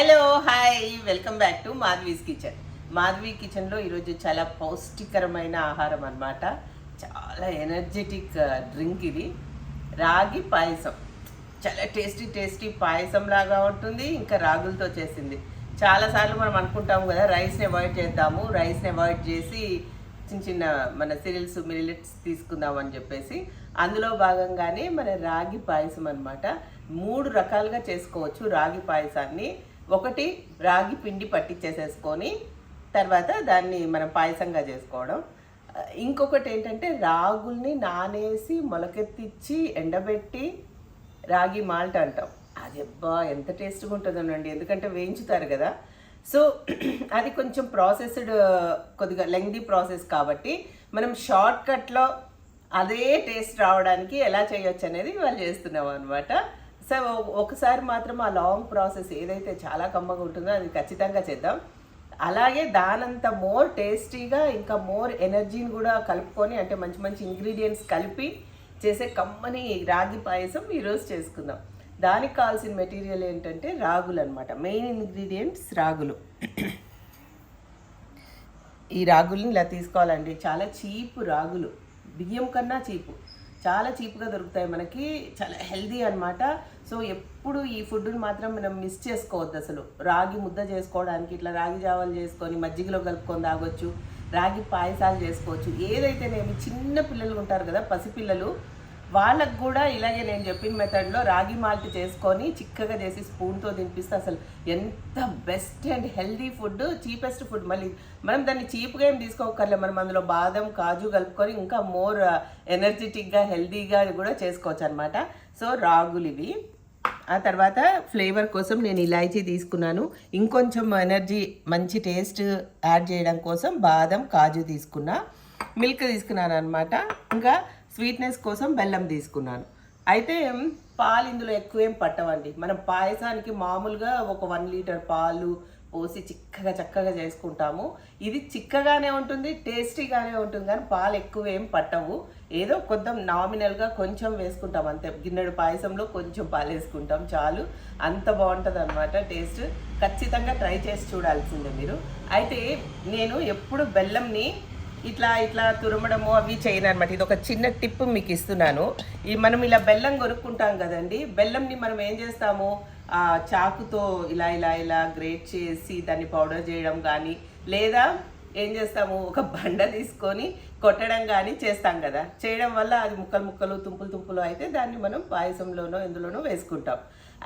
Hello hi welcome back to Madhavi's kitchen Madhavi కిచెన్లో ఈరోజు చాలా పౌష్టికరమైన ఆహారం అనమాట చాలా ఎనర్జెటిక్ డ్రింక్ uh, ఇది. రాగి పాయసం. చాలా టేస్టీ టేస్టీ పాయసం లాగా ఉంటుంది ఇంకా రాగులతో చేసింది. చాలాసార్లు మనం అనుకుంటాము కదా రైస్ని అవాయిడ్ చేద్దాము రైస్ని అవాయిడ్ చేసి చిన్న చిన్న మన సిరియల్స్ మిలిలెట్స్ తీసుకుందాం అని చెప్పేసి అందులో భాగంగానే మన రాగి పాయసం అనమాట మూడు రకాలుగా చేసుకోవచ్చు రాగి పాయసాన్ని. ఒకటి రాగి పిండి పట్టించేసేసుకొని తర్వాత దాన్ని మనం పాయసంగా చేసుకోవడం. ఇంకొకటి ఏంటంటే రాగుల్ని నానేసి మొలకెత్తిచ్చి ఎండబెట్టి రాగి మాల్ట్ అంటాం. అది అబ్బా ఎంత టేస్ట్గా ఉంటుందోనండి. ఎందుకంటే వేయించుతారు కదా. సో అది కొంచెం ప్రాసెస్డ్ కొద్దిగా లెంగ్దీ ప్రాసెస్ కాబట్టి మనం షార్ట్ కట్లో అదే టేస్ట్ రావడానికి ఎలా చేయొచ్చు అనేది వాళ్ళు చేస్తున్నాం అనమాట సో ఒకసారి మాత్రం ఆ లాంగ్ ప్రాసెస్ ఏదైతే చాలా కమ్మగా ఉంటుందో అది ఖచ్చితంగా చేద్దాం. అలాగే దానంత మోర్ టేస్టీగా ఇంకా మోర్ ఎనర్జీని కూడా కలుపుకొని అంటే మంచి మంచి ఇంగ్రీడియంట్స్ కలిపి చేసే కమ్మని రాగి పాయసం ఈరోజు చేసుకుందాం. దానికి కావాల్సిన మెటీరియల్ ఏంటంటే రాగులు అనమాట మెయిన్ ఇంగ్రీడియంట్స్ రాగులు. ఈ రాగుల్ని ఇలా తీసుకోవాలండి. చాలా చీప్ రాగులు. బియ్యం కన్నా చీపు. చాలా చీప్గా దొరుకుతాయి మనకి. చాలా హెల్దీ అన్నమాట. సో ఎప్పుడు ఈ ఫుడ్ని మాత్రం మనం మిస్ చేసుకోవద్దు అసలు. రాగి ముద్ద చేసుకోవడానికి ఇట్లా రాగి జావలు చేసుకొని మజ్జిగలో కలుపుకొని తాగొచ్చు రాగి పాయసాలు చేసుకోవచ్చు. ఏదైతేనేమి చిన్న పిల్లలు ఉంటారు కదా పసిపిల్లలు వాళ్ళకు కూడా ఇలాగే నేను చెప్పిన మెథడ్లో రాగి మాల్ట్ చేసుకొని చిక్కగా చేసి స్పూన్తో తినిపిస్తే అసలు ఎంత best and healthy food cheapest food మళ్ళీ మనం దాన్ని చీప్గా ఏం తీసుకోకర్లే మనం అందులో బాదం కాజు కలుపుకొని ఇంకా మోర్ ఎనర్జెటిక్గా హెల్దీగా కూడా చేసుకోవచ్చు అనమాట సో రాగులు ఇవి. ఆ తర్వాత ఫ్లేవర్ కోసం నేను ఇలాచీ తీసుకున్నాను. ఇంకొంచెం ఎనర్జీ మంచి టేస్ట్ యాడ్ చేయడం కోసం బాదం కాజు తీసుకున్నా. మిల్క్ తీసుకున్నాను అనమాట ఇంకా స్వీట్నెస్ కోసం బెల్లం తీసుకున్నాను. అయితే పాలు ఇందులో ఎక్కువేం పట్టవండి. మనం పాయసానికి మామూలుగా ఒక వన్ లీటర్ పాలు పోసి చిక్కగా చక్కగా చేసుకుంటాము. ఇది చిక్కగానే ఉంటుంది టేస్టీగానే ఉంటుంది కానీ పాలు ఎక్కువ ఏం పట్టవు. ఏదో కొంచెం నామినల్గా కొంచెం వేసుకుంటాం అంతే. గిన్నెడు పాయసంలో కొంచెం పాలు వేసుకుంటాం చాలు. అంత బాగుంటుంది అనమాట టేస్ట్. ఖచ్చితంగా ట్రై చేసి చూడాల్సిందే మీరు. అయితే నేను ఎప్పుడు బెల్లంని ఇట్లా ఇట్లా తురమడము అవి చేయను అనమాట ఇది ఒక చిన్న టిప్ మీకు ఇస్తున్నాను. ఈ మనం ఇలా బెల్లం కొనుక్కుంటాం కదండి. బెల్లంని మనం ఏం చేస్తాము? ఆ చాకుతో ఇలా ఇలా ఇలా గ్రేట్ చేసి దాన్ని పౌడర్ చేయడం కానీ లేదా ఏం చేస్తాము? ఒక బండ తీసుకొని కొట్టడం కానీ చేస్తాం కదా. చేయడం వల్ల అది ముక్కలు ముక్కలు తుంపులు తుంపులు అయితే దాన్ని మనం పాయసంలోనో ఎందులోనో వేసుకుంటాం.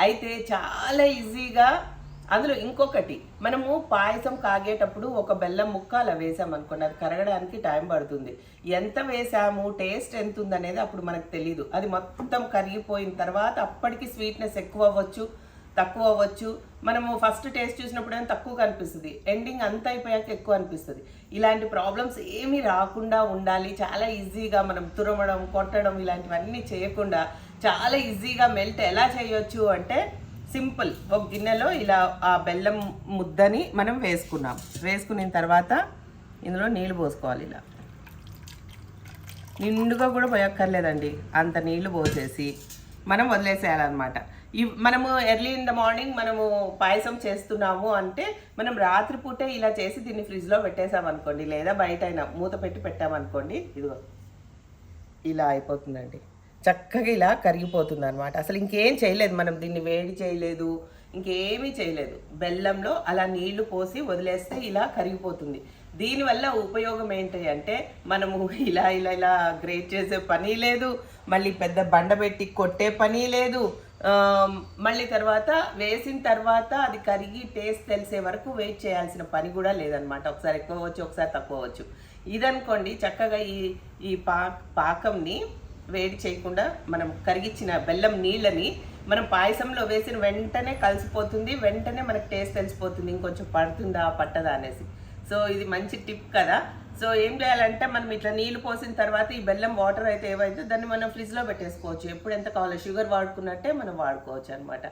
అయితే చాలా ఈజీగా అందులో ఇంకొకటి మనము పాయసం కాగేటప్పుడు ఒక బెల్లం ముక్క అలా వేసాం అనుకోండి అది కరగడానికి టైం పడుతుంది. ఎంత వేసాము టేస్ట్ ఎంత ఉందనేది అప్పుడు మనకు తెలియదు అది మొత్తం కరిగిపోయిన తర్వాత అప్పటికి స్వీట్నెస్ ఎక్కువ అవ్వచ్చు తక్కువ అవ్వచ్చు మనము ఫస్ట్ టేస్ట్ చూసినప్పుడు ఏమో తక్కువ కనిపిస్తుంది ఎండింగ్ అంతా అయిపోయాక ఎక్కువ అనిపిస్తుంది. ఇలాంటి ప్రాబ్లమ్స్ ఏమీ రాకుండా ఉండాలి చాలా ఈజీగా మనం తురమడం కొట్టడం ఇలాంటివన్నీ చేయకుండా చాలా ఈజీగా మెల్ట్ ఎలా చేయొచ్చు అంటే సింపుల్. ఒక గిన్నెలో ఇలా ఆ బెల్లం ముద్దని మనం వేసుకున్నాం. వేసుకున్న తర్వాత ఇందులో నీళ్ళు పోసుకోవాలి ఇలా. నిండుగా కూడా పోయక్కర్లేదండి. అంత నీళ్ళు పోసేసి మనం వదిలేసేయాలన్నమాట. ఈ మనము ఎర్లీ ఇన్ ద మార్నింగ్ మనము పాయసం చేస్తున్నాము అంటే మనం రాత్రిపూటే ఇలా చేసి దీన్ని ఫ్రిడ్జ్లో పెట్టేసామనుకోండి లేదా బయట అయినా మూత పెట్టి పెట్టామనుకోండి ఇదిగో ఇలా అయిపోతుందండి. చక్కగా ఇలా కరిగిపోతుంది అనమాట అసలు ఇంకేం చేయలేదు మనం దీన్ని వేడి చేయలేదు ఇంకేమీ చేయలేదు. బెల్లంలో అలా నీళ్ళు పోసి వదిలేస్తే ఇలా కరిగిపోతుంది. దీనివల్ల ఉపయోగం ఏంటి అంటే మనము ఇలా ఇలా ఇలా గ్రేట్ చేసే పని లేదు మళ్ళీ పెద్ద బండ పెట్టి కొట్టే పని లేదు మళ్ళీ తర్వాత వేసిన తర్వాత అది కరిగి టేస్ట్ తెలిసే వరకు వెయిట్ చేయాల్సిన పని కూడా లేదనమాట ఒకసారి ఎక్కువ అవ్వచ్చు ఒకసారి తక్కువ అవ్వచ్చు. ఇదనుకోండి చక్కగా ఈ ఈ పా పాకంని వేడి చేయకుండా మనం కరిగించిన బెల్లం నీళ్ళని మనం పాయసంలో వేసిన వెంటనే కలిసిపోతుంది వెంటనే మనకు టేస్ట్ తెలిసిపోతుంది ఇంకొంచెం పడుతుందా పట్టదా అనేసి. సో ఇది మంచి టిప్ కదా. సో ఏం చేయాలంటే మనం ఇట్లా నీళ్ళు పోసిన తర్వాత ఈ బెల్లం వాటర్ అయితే ఏవైతే దాన్ని మనం ఫ్రిడ్జ్లో పెట్టేసుకోవచ్చు. ఎప్పుడు ఎంత కావాలో షుగర్ వాడుకున్నట్టే మనం వాడుకోవచ్చు అనమాట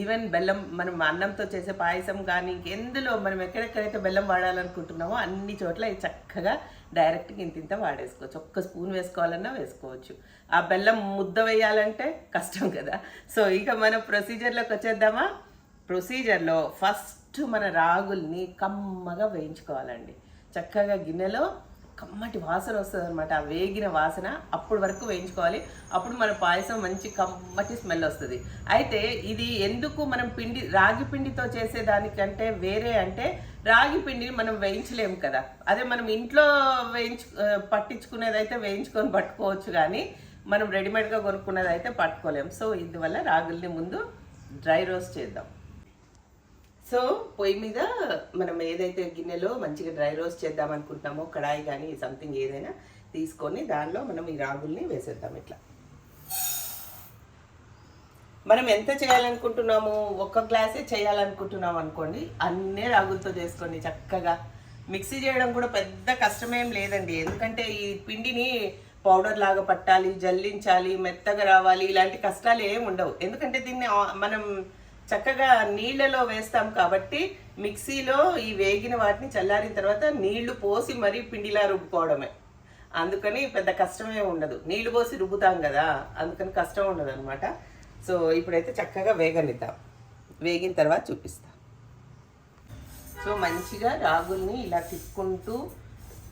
ఈవెన్ బెల్లం మనం అన్నంతో చేసే పాయసం కానీ ఇంకెందులో మనం ఎక్కడెక్కడైతే బెల్లం వాడాలనుకుంటున్నామో అన్ని చోట్ల ఇది చక్కగా డైరెక్ట్గా ఇంత ఇంత వాడేసుకోవచ్చు. ఒక్క స్పూన్ వేసుకోవాలన్నా వేసుకోవచ్చు. ఆ బెల్లం ముద్ద వేయాలంటే కష్టం కదా. సో ఇక మనం ప్రొసీజర్లోకి వచ్చేద్దామా? ప్రొసీజర్లో ఫస్ట్ మన రాగుల్ని కమ్మగా వేయించుకోవాలండి. చక్కగా గిన్నెలో కమ్మటి వాసన వస్తుంది అనమాట ఆ వేగిన వాసన అప్పుడు వరకు వేయించుకోవాలి. అప్పుడు మన పాయసం మంచి కమ్మటి స్మెల్ వస్తుంది. అయితే ఇది ఎందుకు మనం పిండి రాగి పిండితో చేసేదానికంటే వేరే అంటే రాగి పిండిని మనం వేయించలేము కదా. అదే మనం ఇంట్లో వేయించు పట్టించుకునేది అయితే వేయించుకొని పట్టుకోవచ్చు కానీ మనం రెడీమేడ్గా కొనుక్కున్నది అయితే పట్టుకోలేము. సో ఇందువల్ల రాగుల్ని ముందు డ్రై రోస్ట్ చేద్దాం. సో పొయ్యి మీద మనం ఏదైతే గిన్నెలో మంచిగా డ్రై రోస్ట్ చేద్దాం అనుకుంటున్నామో కడాయి కానీ సంథింగ్ ఏదైనా తీసుకొని దానిలో మనం ఈ రాగుల్ని వేసేద్దాం ఇట్లా. మనం ఎంత చేయాలనుకుంటున్నాము ఒక్క గ్లాసే చేయాలనుకుంటున్నాం అనుకోండి అన్నీ రాగులతో చేసుకోండి చక్కగా మిక్సీ చేయడం కూడా పెద్ద కష్టమేం లేదండి. ఎందుకంటే ఈ పిండిని పౌడర్ లాగా పట్టాలి జల్లించాలి మెత్తగా రావాలి ఇలాంటి కష్టాలు ఏమి ఉండవు. ఎందుకంటే దీన్ని మనం చక్కగా నీళ్ళలో వేస్తాం కాబట్టి మిక్సీలో ఈ వేగిన వాటిని చల్లారిన తర్వాత నీళ్ళు పోసి మరీ పిండిలా రుబ్బుకోవడమే. అందుకని పెద్ద కష్టమే ఉండదు. నీళ్ళు పోసి రుబ్బుతాం కదా అందుకని కష్టం ఉండదు అనమాట సో ఇప్పుడైతే చక్కగా వేగనిద్దాం. వేగిన తర్వాత చూపిస్తా. సో మంచిగా రాగుల్ని ఇలా తిప్పుకుంటూ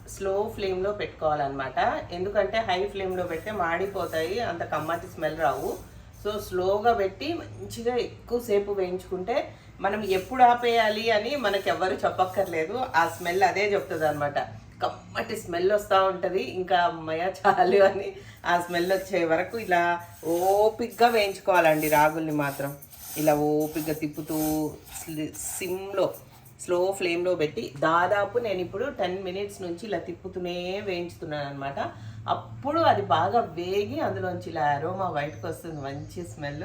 స్లో ఫ్లేమ్లో పెట్టుకోవాలన్నమాట. ఎందుకంటే హై ఫ్లేమ్లో పెడితే మాడిపోతాయి అంత కమ్మటి స్మెల్ రావు. సో స్లోగా పెట్టి మంచిగా ఎక్కువసేపు వేయించుకుంటే మనం ఎప్పుడు ఆపేయాలి అని మనకి ఎవ్వరు చెప్పక్కర్లేదు. ఆ స్మెల్ అదే చెప్తుంది అనమాట కమ్మటి స్మెల్ వస్తూ ఉంటుంది. ఇంకా అమ్మయ్య చాలు అని ఆ స్మెల్ వచ్చే వరకు ఇలా ఓపిక్గా వేయించుకోవాలండి రాగుల్ని మాత్రం. ఇలా ఓపిక్గా తిప్పుతూ సిమ్లో స్లో ఫ్లేమ్లో పెట్టి దాదాపు నేను ఇప్పుడు టెన్ మినిట్స్ నుంచి ఇలా తిప్పుతూనే వేయించుతున్నాను అనమాట అప్పుడు అది బాగా వేగి అందులోంచి ఇలా అరోమా బయటకు వస్తుంది. మంచి స్మెల్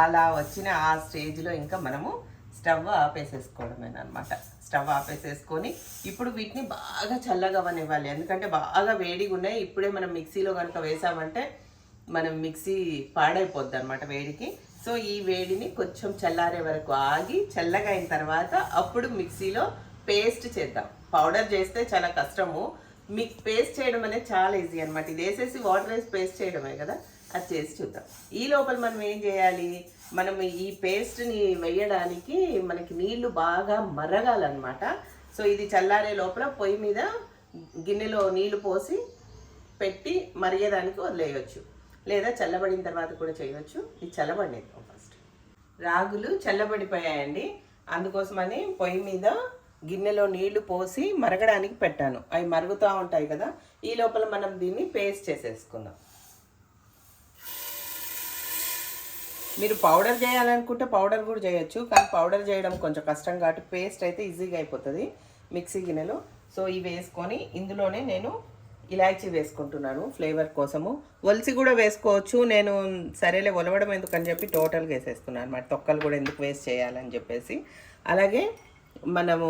అలా వచ్చిన ఆ స్టేజ్లో ఇంకా మనము స్టవ్ ఆపేసేసుకోవడమేనమాట స్టవ్ ఆపేసేసుకొని ఇప్పుడు వీటిని బాగా చల్లగా అవ్వనివ్వాలి ఎందుకంటే బాగా వేడిగా ఉన్నాయి ఇప్పుడే మనం మిక్సీలో కనుక వేసామంటే మనం మిక్సీ పాడైపోద్ది అనమాట వేడికి. సో ఈ వేడిని కొంచెం చల్లారే వరకు ఆగి చల్లగా అయిన తర్వాత అప్పుడు మిక్సీలో పేస్ట్ చేద్దాం. పౌడర్ చేస్తే చాలా కష్టము. మీకు పేస్ట్ చేయడం అనేది చాలా ఈజీ అనమాట ఇది వేసేసి వాటర్ వేసి పేస్ట్ చేయడమే కదా? అది చేసి చూద్దాం. ఈ లోపల మనం ఏం చేయాలి? మనం ఈ పేస్ట్ని వేయడానికి మనకి నీళ్ళు బాగా మరగాలన్నమాట. సో ఇది చల్లారే లోపల పొయ్యి మీద గిన్నెలో నీళ్ళు పోసి పెట్టి మరిగేదానికి వదిలేయచ్చు. లేదా చల్లబడిన తర్వాత కూడా చేయవచ్చు ఇది చల్లబడి ఫస్ట్. రాగులు చల్లబడిపోయాయండి. అందుకోసమని పొయ్యి మీద గిన్నెలో నీళ్ళు పోసి మరగడానికి పెట్టాను. అవి మరుగుతూ ఉంటాయి కదా ఈ లోపల మనం దీన్ని పేస్ట్ చేసేసుకుందాం. మీరు పౌడర్ చేయాలనుకుంటే పౌడర్ కూడా చేయొచ్చు కానీ పౌడర్ చేయడం కొంచెం కష్టం కాబట్టి పేస్ట్ అయితే ఈజీగా అయిపోతుంది మిక్సీ గిన్నెలో. సో ఇవి వేసుకొని ఇందులోనే నేను ఇలాచీ వేసుకుంటున్నాను ఫ్లేవర్ కోసము. ఒలిసి కూడా వేసుకోవచ్చు నేను సరేలే ఒలవడం ఎందుకని చెప్పి టోటల్గా వేసేస్తున్నాను అనమాట తొక్కలు కూడా ఎందుకు వేస్ట్ చేయాలని చెప్పేసి. అలాగే మనము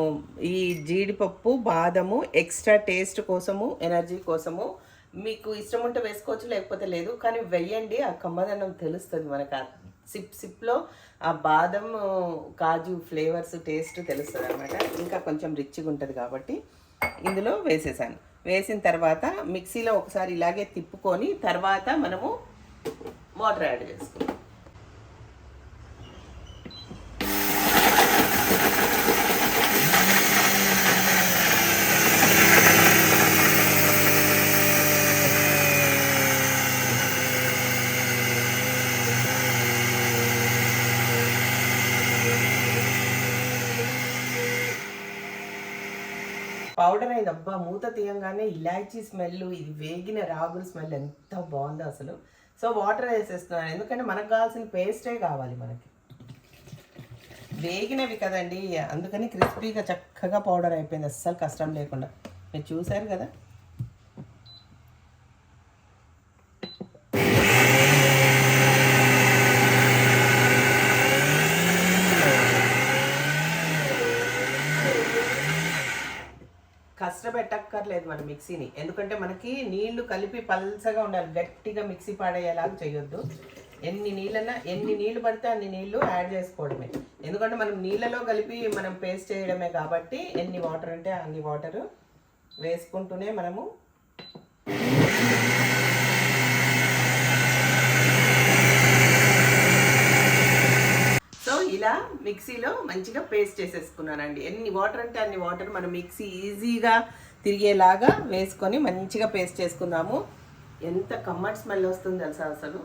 ఈ జీడిపప్పు బాదము ఎక్స్ట్రా టేస్ట్ కోసము ఎనర్జీ కోసము మీకు ఇష్టం ఉంటే వేసుకోవచ్చు లేకపోతే లేదు. కానీ వెయ్యండి ఆ కమ్మదనం తెలుస్తుంది మనకు. ఆ సిప్ సిప్లో ఆ బాదం కాజు ఫ్లేవర్స్ టేస్ట్ తెలుస్తుంది అనమాట ఇంకా కొంచెం రిచ్గా ఉంటుంది కాబట్టి ఇందులో వేసేసాను. వేసిన తర్వాత మిక్సీలో ఒకసారి ఇలాగే తిప్పుకొని తర్వాత మనము వాటర్ యాడ్ చేసుకుందాం. పౌడర్ అయింది అబ్బా మూత తీయంగానే ఇలాచీ స్మెల్ ఇది వేగిన రాగుల స్మెల్ ఎంత బాగుందో అసలు. సో వాటర్ వేసేస్తున్నాను. ఎందుకంటే మనకు కావాల్సిన పేస్టే కావాలి మనకి. వేగినవి కదండి. అందుకని క్రిస్పీగా చక్కగా పౌడర్ అయిపోయింది. అస్సలు కష్టం లేకుండా. మీరు చూసారు కదా? కష్టపెట్టక్కర్లేదు మన మిక్సీని. ఎందుకంటే మనకి నీళ్ళు కలిపి పల్చగా ఉండాలి. గట్టిగా మిక్సీ పాడేయాలాగా చేయొద్దు. ఎన్ని నీళ్ళన్నా ఎన్ని నీళ్ళు పడితే అన్ని నీళ్ళు యాడ్ చేసుకోవడమే. ఎందుకంటే మనం నీళ్ళలో కలిపి మనం పేస్ట్ చేయడమే కాబట్టి ఎన్ని వాటర్ అంటే అన్ని వాటర్ వేసుకుంటూనే మనము సో ఇలా మిక్సీలో మంచిగా పేస్ట్ చేసేసుకున్నానండి. ఎన్ని వాటర్ అంటే అన్ని వాటర్. మనం మిక్సీ ఈజీగా తిరిగేలాగా వేసుకొని మంచిగా పేస్ట్ చేసుకుందాము. ఎంత కమ్మట్ స్మెల్ వస్తుంది తెలుసా అసలు?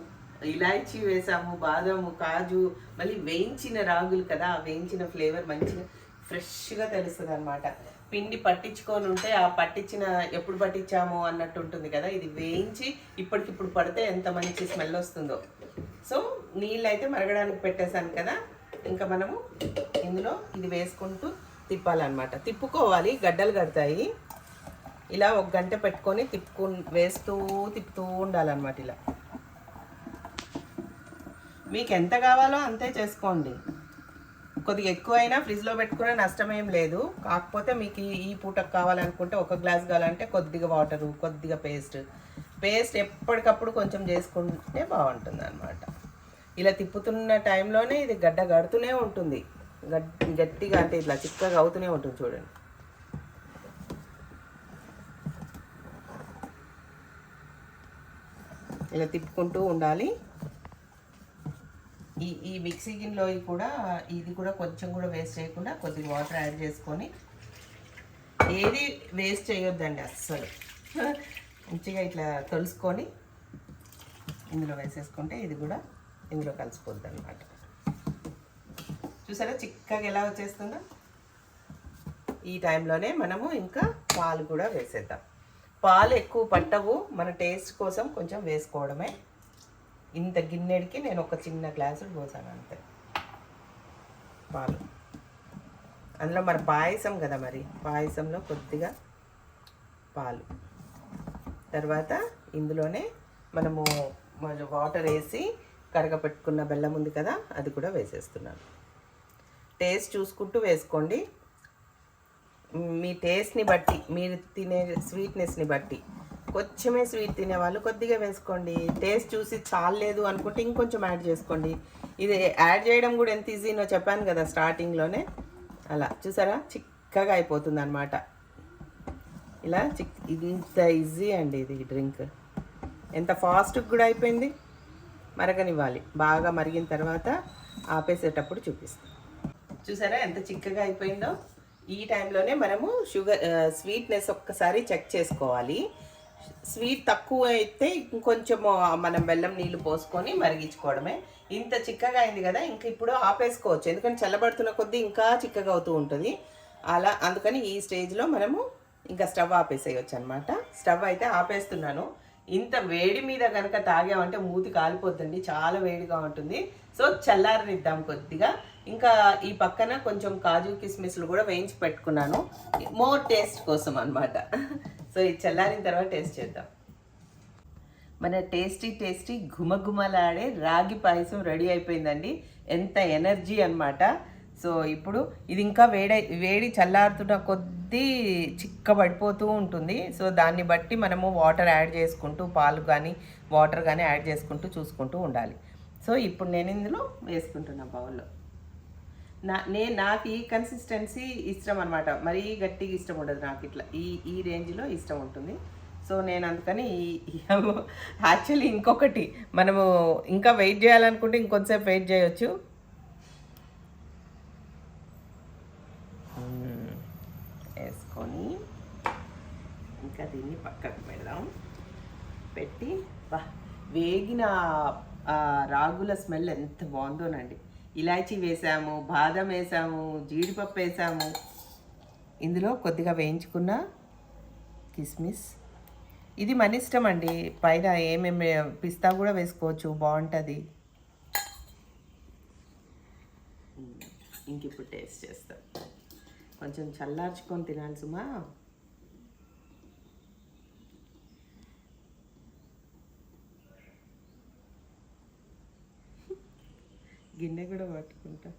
ఇలాచీ వేసాము బాదము కాజు మళ్ళీ వేయించిన రాగులు కదా ఆ వేయించిన ఫ్లేవర్ మంచిగా ఫ్రెష్గా తెలుస్తుంది అనమాట పిండి పట్టించుకొని ఉంటే ఆ పట్టించిన ఎప్పుడు పట్టించాము అన్నట్టు ఉంటుంది కదా ఇది వేయించి ఇప్పటికిప్పుడు పడితే ఎంత మంచి స్మెల్ వస్తుందో. సో నీళ్ళు అయితే మరగడానికి పెట్టేశాను కదా ఇంకా మనము ఇందులో ఇది వేసుకుంటూ తిప్పాలన్నమాట. తిప్పుకోవాలి గడ్డలు కడతాయి. ఇలా ఒక గంట పెట్టుకొని తిప్పుకు వేస్తూ తిప్పుతూ ఉండాలన్నమాట ఇలా. మీకు ఎంత కావాలో అంతే చేసుకోండి. కొద్దిగా ఎక్కువైనా ఫ్రిడ్జ్లో పెట్టుకునే నష్టం ఏం లేదు. కాకపోతే మీకు ఈ- ఈ పూటకు కావాలనుకుంటే ఒక గ్లాస్ కావాలంటే కొద్దిగా వాటరు కొద్దిగా పేస్ట్. పేస్ట్ ఎప్పటికప్పుడు కొంచెం చేసుకుంటే బాగుంటుంది అనమాట ఇలా తిప్పుతున్న టైంలోనే ఇది గడ్డ గడుతూనే ఉంటుంది. గట్టి గట్టిగా అంటే ఇట్లా చిక్కగా అవుతూనే ఉంటుంది చూడండి. ఇలా తిప్పుకుంటూ ఉండాలి. ఈ ఈ మిక్సీ గిన్నెలో కూడా ఇది కూడా కొంచెం కూడా వేస్ట్ చేయకుండా కొద్దిగా వాటర్ యాడ్ చేసుకొని ఏది వేస్ట్ చేయొద్దండి అస్సలు. మంచిగా ఇట్లా తొలుసుకొని ఇందులో వేసేసుకుంటే ఇది కూడా ఇందులో కలిసిపోద్ది అనమాట చూసారా చిక్కగా ఎలా వచ్చేస్తుందో? ఈ టైంలోనే మనము ఇంకా పాలు కూడా వేసేద్దాం. పాలు ఎక్కువ పట్టవు. మన టేస్ట్ కోసం కొంచెం వేసుకోవడమే. ఇంత గిన్నెడికి నేను ఒక చిన్న గ్లాసు పోసాను అంతే. పాలు. అందులో మరి పాయసం కదా మరి. పాయసంలో కొద్దిగా పాలు. తర్వాత ఇందులోనే మనము వాటర్ వేసి కడగపెట్టుకున్న బెల్లం ఉంది కదా అది కూడా వేసేస్తున్నాను. టేస్ట్ చూసుకుంటూ వేసుకోండి. మీ టేస్ట్ని బట్టి మీరు తినే స్వీట్నెస్ని బట్టి. కొంచెమే స్వీట్ తినే వాళ్ళు కొద్దిగా వేసుకోండి. టేస్ట్ చూసి చాలేదు అనుకుంటే ఇంకొంచెం యాడ్ చేసుకోండి. ఇది యాడ్ చేయడం కూడా ఎంత ఈజీనో చెప్పాను కదా స్టార్టింగ్లోనే అలా చూసారా? చిక్కగా అయిపోతుంది అనమాట ఇలా చిక్ ఇంత ఈజీ అండి ఇది డ్రింక్ ఎంత ఫాస్ట్గా కూడా అయిపోయింది. మరగనివ్వాలి. బాగా మరిగిన తర్వాత ఆపేసేటప్పుడు చూపిస్తాం. చూసారా ఎంత చిక్కగా అయిపోయిందో? ఈ టైంలోనే మనము షుగర్ స్వీట్నెస్ ఒక్కసారి చెక్ చేసుకోవాలి. స్వీట్ తక్కువ అయితే ఇంకొంచెం మనం బెల్లం నీళ్ళు పోసుకొని మరిగించుకోవడమే. ఇంత చిక్కగా అయింది కదా ఇంకా ఇప్పుడు ఆపేసుకోవచ్చు. ఎందుకంటే చల్లబడుతున్న కొద్దీ ఇంకా చిక్కగా అవుతూ ఉంటుంది. అలా అందుకని ఈ స్టేజ్లో మనము ఇంకా స్టవ్ ఆపేసేయచ్చు అనమాట స్టవ్ అయితే ఆపేస్తున్నాను. ఇంత వేడి మీద కనుక తాగామంటే మూతి కాలిపోతుంది చాలా వేడిగా ఉంటుంది. సో చల్లారనిద్దాం కొద్దిగా. ఇంకా ఈ పక్కన కొంచెం కాజు కిస్మిస్లు కూడా వేయించి పెట్టుకున్నాను. మోర్ టేస్ట్ కోసం అన్నమాట. సో ఇది చల్లారిన తర్వాత టేస్ట్ చేద్దాం. మన టేస్టీ టేస్టీ ఘుమఘుమలాడే రాగి పాయసం రెడీ అయిపోయిందండి. ఎంత ఎనర్జీ అన్నమాట. సో ఇప్పుడు ఇది ఇంకా వేడి వేడి చల్లారుతున్న కొద్ది చిక్కబడిపోతూ ఉంటుంది. సో దాన్ని బట్టి మనము వాటర్ యాడ్ చేసుకుంటూ పాలు కానీ వాటర్ కానీ యాడ్ చేసుకుంటూ చూసుకుంటూ ఉండాలి. సో ఇప్పుడు నేను ఇందులో వేసుకుంటున్నా బౌల్లో. నా నేను నాకు ఈ కన్సిస్టెన్సీ ఇష్టం అనమాట మరీ గట్టిగా ఇష్టం ఉండదు నాకు ఇట్లా. ఈ ఈ రేంజ్లో ఇష్టం ఉంటుంది. సో నేను అందుకని యాక్చువల్లీ ఇంకొకటి మనము ఇంకా వెయిట్ చేయాలనుకుంటే ఇంకొంతసేపు వెయిట్ చేయొచ్చు. వేసుకొని ఇంకా దీన్ని పక్కకు పెడదాం. పెట్టి వా వేగిన రాగుల స్మెల్ ఎంత బాగుందోనండి. ఇలాచీ వేసాము బాదం వేసాము జీడిపప్పు వేసాము. ఇందులో కొద్దిగా వేయించుకున్న కిస్మిస్. ఇది మన ఇష్టం అండి పైన ఏమేమి పిస్తా కూడా వేసుకోవచ్చు బాగుంటుంది. ఇంక ఇప్పుడు టేస్ట్ చేస్తాం. కొంచెం చల్లార్చుకొని తినాలి సుమా. గిన్నె కూడా పట్టుకుంటా.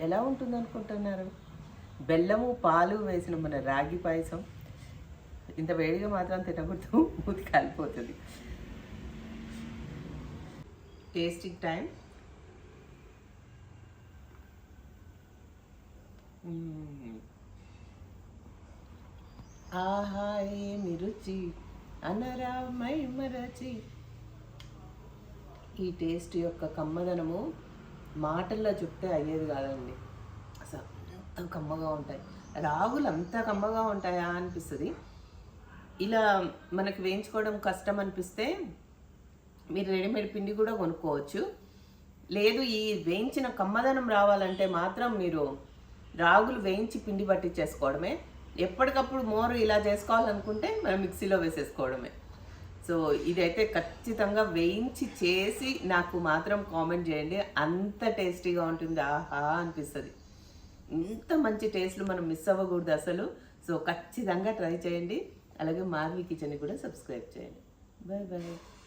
ఎలా ఉంటుంది అనుకుంటున్నారు? బెల్లము పాలు వేసిన మన రాగి పాయసం. ఇంత వేడిగా మాత్రం తినకూడదు. మూతి కాలిపోతుంది. టేస్టింగ్ టైం ఆహా ఏమి రుచి అనరామై మరచి ఈ టేస్ట్ యొక్క కమ్మదనము మాటల్లో చెప్తే అయ్యేది కాదండి. అసలు అంత కమ్మగా ఉంటాయి. రాగులు అంత కమ్మగా ఉంటాయా అనిపిస్తుంది. ఇలా మనకి వేయించుకోవడం కష్టం అనిపిస్తే మీరు రెడీమేడ్ పిండి కూడా కొనుక్కోవచ్చు. లేదు ఈ వేయించిన కమ్మదనం రావాలంటే మాత్రం మీరు రాగులు వేయించి పిండి పట్టించేసుకోవడమే. ఎప్పటికప్పుడు మోరు ఇలా చేసుకోవాలనుకుంటే మనం మిక్సీలో వేసేసుకోవడమే. సో ఇదైతే ఖచ్చితంగా వేయించి చేసి నాకు మాత్రం కామెంట్ చేయండి. అంత టేస్టీగా ఉంటుంది. ఆహా అనిపిస్తుంది. ఇంత మంచి టేస్ట్లు మనం మిస్ అవ్వకూడదు అసలు. సో ఖచ్చితంగా ట్రై చేయండి. అలాగే మాధవి కిచెన్ కూడా సబ్స్క్రైబ్ చేయండి. Bye bye.